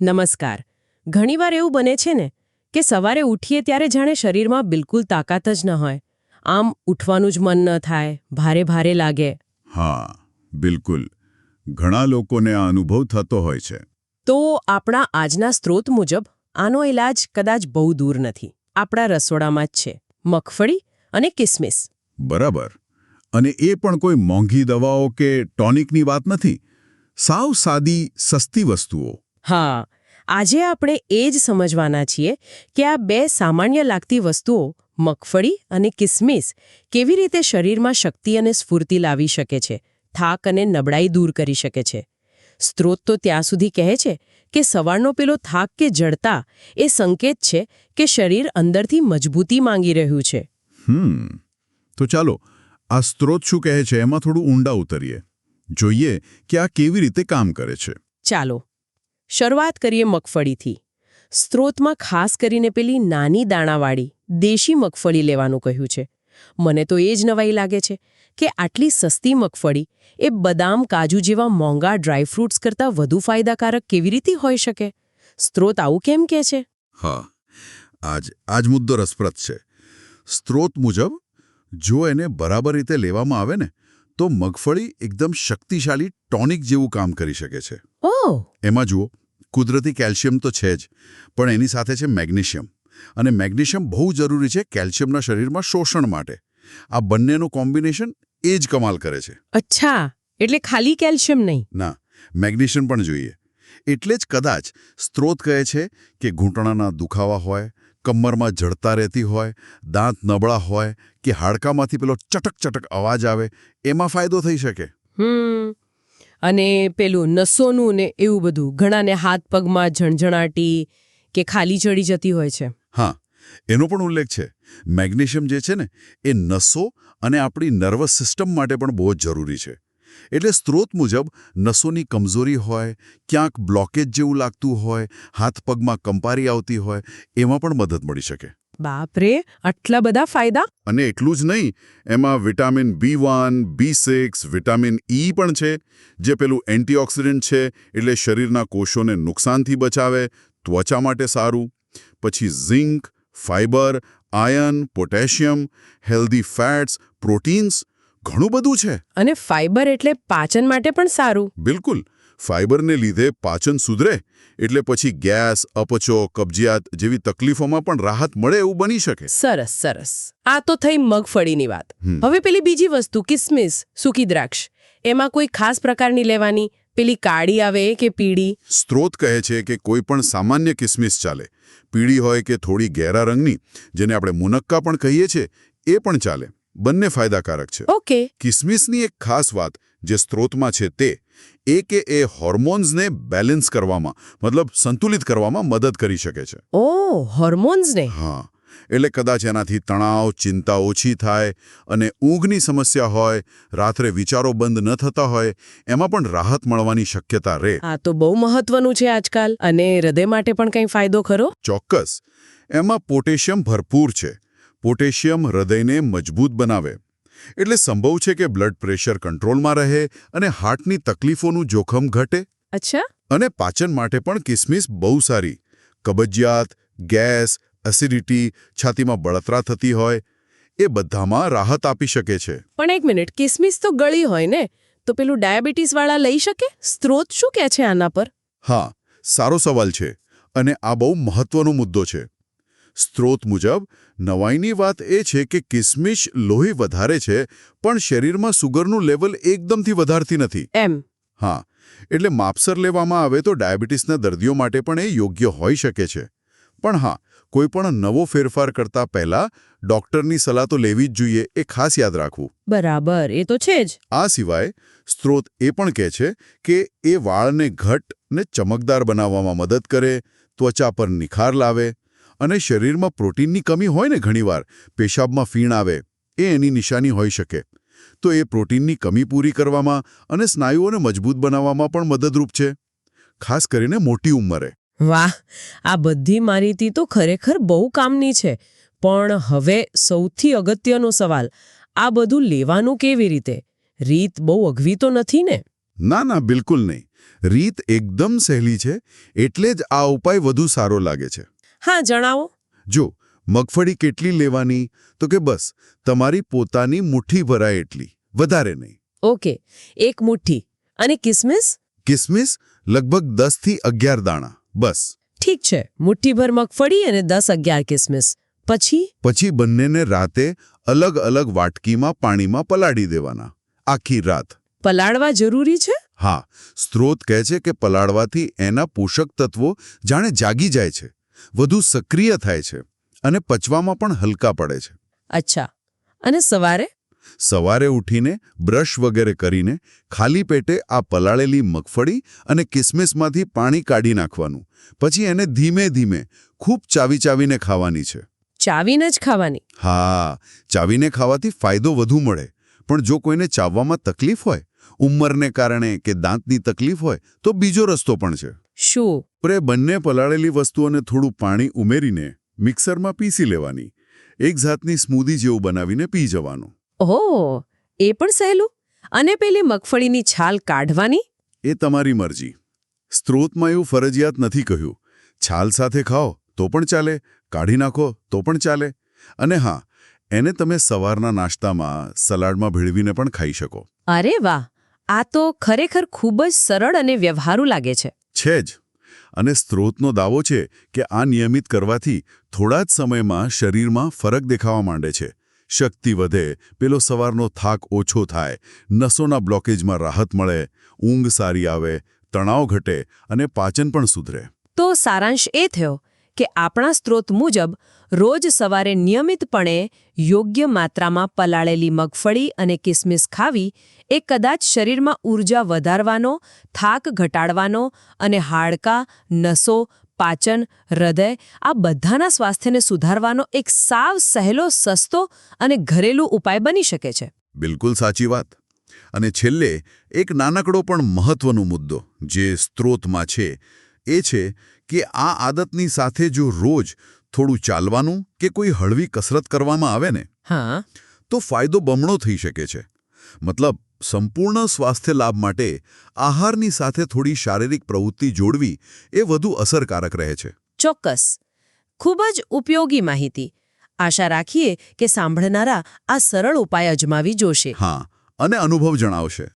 નમસ્કાર. ઘણીવાર એવું બને છે ને કે સવારે ઉઠીએ ત્યારે જાણે શરીરમાં બિલકુલ તાકાત જ ન હોય. આમ ઉઠવાનું જ મન ન થાય ભારે ભારે લાગે. હા બિલકુલ. ઘણા લોકોને આ અનુભવ થતો હોય છે. તો આપણા આજના સ્ત્રોત મુજબ આનો ઇલાજ કદાચ બહુ દૂર નથી. આપણા રસોડામાં જ છે. મગફળી અને કિસમિસ. બરાબર. અને એ પણ કોઈ મોંઘી દવાઓ કે ટોનિકની વાત નથી? સાવ સાદી સસ્તી વસ્તુઓ. હા આજે આપણે એ જ સમજવાના છીએ કે આ બે સામાન્ય લાગતી વસ્તુઓ મગફળી અને કિસમિસ કેવી રીતે શરીરમાં શક્તિ અને સ્ફૂર્તિ લાવી શકે છે થાક અને નબળાઈ દૂર કરી શકે છે. સ્ત્રોત તો ત્યાં સુધી કહે છે કે સવારનો પેલો થાક કે જડતા એ સંકેત છે કે શરીર અંદરથી મજબૂતી માંગી રહ્યું છે. હમ તો ચાલો આ સ્ત્રોત શું કહે છે? એમાં થોડું ઊંડા ઉતરીએ. જોઈએ કે આ કેવી રીતે કામ કરે છે. ચાલો શરૂઆત કરીએ મગફળીથી. સ્ત્રોતમાં ખાસ કરીને પેલી નાની દાણાવાળી, દેશી મગફળી લેવાનું કહ્યું છે. મને તો એ જ નવાઈ લાગે છે કે આટલી સસ્તી મગફળી એ બદામ, કાજુ જેવા મોંઘા ડ્રાયફ્રૂટ્સ કરતાં વધુ ફાયદાકારક કેવી રીતે હોઈ શકે? સ્ત્રોત આવું કેમ કે છે? હા, આજ આજ મુદ્દો રસપ્રદ છે. સ્ત્રોત મુજબ, જો એને બરાબર રીતે લેવામાં આવે ને તો મગફળી એકદમ શક્તિશાળી ટોનિક જેવું કામ કરી શકે છે. એમાં જુઓ કુદરતી કેલ્શિયમ તો છે જ પણ એની સાથે છે મેગ્નેશિયમ. અને મેગ્નેશિયમ બહુ જરૂરી છે કેલ્શિયમના શરીરમાં શોષણ માટે. આ બંનેનું કોમ્બિનેશન એ જ કમાલ કરે છે. અચ્છા એટલે ખાલી કેલ્શિયમ નહીં. ના મેગ્નેશિયમ પણ જોઈએ. એટલે જ કદાચ સ્ત્રોત કહે છે કે ઘૂંટણાના દુખાવા હોય કમરમાં જડતા રહેતી હોય દાંત નબળા હોય કે હાડકામાંથી પેલો ચટક ચટક અવાજ આવે એમાં ફાયદો થઈ શકે? અને પેલું નસોનું ને એવું બધું ઘણાને હાથ પગમાં ઝણઝણાટી કે ખાલી ચડી જતી હોય છે. હા એનો પણ ઉલ્લેખ છે. મેગ્નેશિયમ જે છે ને એ નસો અને આપણી નર્વસ સિસ્ટમ માટે પણ બહુ જ જરૂરી છે. એટલે સ્ત્રોત મુજબ નસોની કમજોરી હોય ક્યાંક બ્લોકેજ જેવું લાગતું હોય હાથ પગમાં કંપારી આવતી હોય એમાં પણ મદદ મળી શકે. બાપરે આટલા બધા ફાયદા? અને એટલું જ નહીં એમાં vitamin B one B six vitamin E પણ છે જે પેલું એન્ટીઓક્સિડન્ટ છે એટલે શરીરના કોષોને નુકસાનથી બચાવે ત્વચા માટે સારું. પછી zinc fibre iron potassium healthy fats proteins ઘણું બધું છે. અને ફાઇબર એટલે પાચન માટે પણ સારું. બિલકુલ. ફાઇબરને લીધે પાચન સુધરે એટલે પછી ગેસ અપચો કબજિયાત જેવી તકલીફોમાં પણ રાહત મળે એવું બની શકે. સરસ સરસ. આ તો થઈ મગફળીની વાત. હવે પેલી બીજી વસ્તુ કિસમિસ સૂકી દ્રાક્ષ. એમાં કોઈ ખાસ પ્રકારની લેવાની? પેલી કાળી આવે કે પીળી? સ્ત્રોત કહે છે કે કોઈ પણ સામાન્ય કિસમિસ ચાલે. પીળી હોય કે થોડી ઘેરા રંગની જેને આપણે મુનક્કા પણ કહીએ છીએ એ પણ ચાલે. બંને ફાયદાકારક છે. ઓકે. કિસમિસની એક ખાસ વાત જે સ્ત્રોતમાં છે તે એ કે એ હોર્મોન્સને બેલેન્સ કરવામાં મતલબ સંતુલિત કરવામાં મદદ કરી શકે છે. ઓ હોર્મોન્સને? હા. એટલે કદાચ એનાથી તણાવ ચિંતા ઓછી થાય અને ઊંઘની સમસ્યા હોય રાત્રે વિચારો બંધ ન થતા હોય એમાં પણ રાહત મળવાની શક્યતા રહે. આ તો બહુ મહત્વનું છે આજકાલ. અને હૃદય માટે પણ કંઈ ફાયદો ખરો? ચોક્કસ. એમાં પોટેશિયમ ભરપૂર છે. પોટેશિયમ હૃદયને મજબૂત બનાવે. એટલે સંભવ છે કે બ્લડ પ્રેશર કંટ્રોલમાં રહે અને હાર્ટની તકલીફોનું જોખમ ઘટે. અચ્છા. અને પાચન માટે પણ કિસમિસ બહુ સારી. કબજિયાત ગેસ એસિડિટી છાતીમાં બળતરા થતી હોય એ બધામાં રાહત આપી શકે છે. પણ એક મિનિટ કિસમિસ તો ગળી હોય ને? તો પેલું ડાયાબિટીસવાળા લઈ શકે? સ્ત્રોત શું કહે છે આના પર? હા સારો સવાલ છે. અને આ બહુ મહત્વનો મુદ્દો છે. સ્ત્રોત મુજબ નવાઈની વાત એ છે કે કિસમિશ લોહી વધારે છે પણ શરીરમાં સુગરનું લેવલ એકદમથી વધારતી નથી. એમ. હા એટલે માપસર લેવામાં આવે તો ડાયાબિટીસના દર્દીઓ માટે પણ એ યોગ્ય હોઈ શકે છે. પણ હા કોઈ પણ નવો ફેરફાર કરતા પહેલા ડોક્ટરની સલાહ તો લેવી જ જોઈએ એ ખાસ યાદ રાખવું. બરાબર એ તો છે જ. આ સિવાય સ્ત્રોત એ પણ કહે છે કે એ વાળને ઘટ ને ચમકદાર બનાવવામાં મદદ કરે ત્વચા પર નિખાર લાવે અને શરીરમાં પ્રોટીનની કમી હોય ને ઘણીવાર પેશાબમાં ફીણ આવે એ એની નિશાની હોઈ શકે. તો એ પ્રોટીનની કમી પૂરી કરવામાં અને સ્નાયુઓને મજબૂત બનાવવામાં પણ મદદરૂપ છે. ખાસ કરીને મોટી ઉંમરે. વાહ! આ બધી માહિતી તો ખરેખર બહુ કામની છે. પણ હવે સૌથી અગત્યનો સવાલ આ બધું લેવાનું કેવી રીતે? રીત બહુ અઘવી તો નથી ને? ના ના બિલકુલ નહીં. રીત એકદમ સહેલી છે એટલે જ આ ઉપાય વધુ સારો લાગે છે. હા જણાવો. જો મગફળી કેટલી લેવાની? તો કે બસ તમારી પોતાની મુઠ્ઠી ભરાય એટલી વધારે નહીં. ઓકે એક મુઠ્ઠી. અને કિસમિસ? કિસમિસ લગભગ દસથી અગિયાર દાણા બસ. ઠીક છે મુઠ્ઠીભર મગફળી અને દસ અગિયાર કિસમિસ. પછી? પછી બંનેને રાતે અલગ અલગ વાટકીમાં પાણીમાં પલાળી દેવાના આખી રાત. પલાળવા જરૂરી છે? હા સ્ત્રોત કહે છે કે પલાળવાથી એના પોષક તત્વો જાણે જાગી જાય છે. વધુ સક્રિય થાય છે અને પચવામાં પણ હલકા પડે છે. અચ્છા. અને સવારે? સવારે ઉઠીને બ્રશ વગેરે કરીને ખાલી પેટે આ પલાળેલી મગફળી અને કિસમિસમાંથી પાણી કાઢી નાખવાનું. પછી એને ધીમે ધીમે ખૂબ ચાવી ચાવીને ખાવાની છે. ચાવીને જ ખાવાની? હા ચાવીને ખાવાથી ફાયદો વધુ મળે. પણ જો કોઈને ચાવવામાં તકલીફ હોય ઉંમરને કારણે કે દાંતની તકલીફ હોય તો બીજો રસ્તો પણ છે. શું? પ્રે બંને પલાળેલી વસ્તુઓને થોડું પાણી ઉમેરીને મિક્સરમાં પીસી લેવાની. એક જાતની સ્મૂધી જેવું બનાવીને પી જવાનું. ઓહ એ પણ સહેલું? અને પેલી મગફળીની છાલ કાઢવાની? એ તમારી મરજી. સ્ત્રોતમાં એવું ફરજિયાત નથી કહ્યું. છાલ સાથે ખાઓ તો પણ ચાલે. કાઢી નાખો તો પણ ચાલે. અને હા એને તમે સવારના નાસ્તામાં સલાડમાં ભેળવીને પણ ખાઈ શકો. અરે વાહ આ તો ખરેખર ખૂબ જ સરળ અને વ્યવહારુ લાગે છે. છે જ. અને સ્ત્રોતનો દાવો છે કે આ નિયમિત કરવાથી થોડા જ સમયમાં શરીરમાં ફરક દેખાવા માંડે છે. શક્તિ વધે, પેલો સવારનો થાક ઓછો થાય, નસોના બ્લોકેજમાં રાહત મળે, ઊંઘ સારી આવે, તણાવ ઘટે અને પાચન પણ સુધરે. તો સારાંશ એ થયો કે આપણા સ્ત્રોત મુજબ રોજ સવારે નિયમિતપણે યોગ્ય માત્રામાં પલાળેલી મગફળી અને કિસમિસ ખાવી એ કદાચ શરીરમાં ઊર્જા વધારવાનો, થાક ઘટાડવાનો અને હાડકાં, નસો, પાચન, હૃદય આ બધાના સ્વાસ્થ્યને સુધારવાનો એક સાવ સહેલો, સસ્તો અને ઘરેલું ઉપાય બની શકે છે. બિલકુલ સાચી વાત. અને છેલ્લે એક નાનકડો પણ મહત્વનો મુદ્દો જે સ્ત્રોતમાં છે એ છે કે આ આદતની સાથે જો રોજ થોડું ચાલવાનું કે કોઈ હળવી કસરત કરવામાં આવે ને હા. તો ફાયદો બમણો થઈ શકે છે. મતલબ સંપૂર્ણ સ્વાસ્થ્ય લાભ માટે આહારની સાથે થોડી શારીરિક પ્રવૃત્તિ જોડવી એ વધુ અસરકારક રહે છે. ચોક્કસ. ખૂબ જ ઉપયોગી માહિતી. આશા રાખીએ કે સાંભળનારા આ સરળ ઉપાય અજમાવી જોશે. હા અને અનુભવ જણાવશે.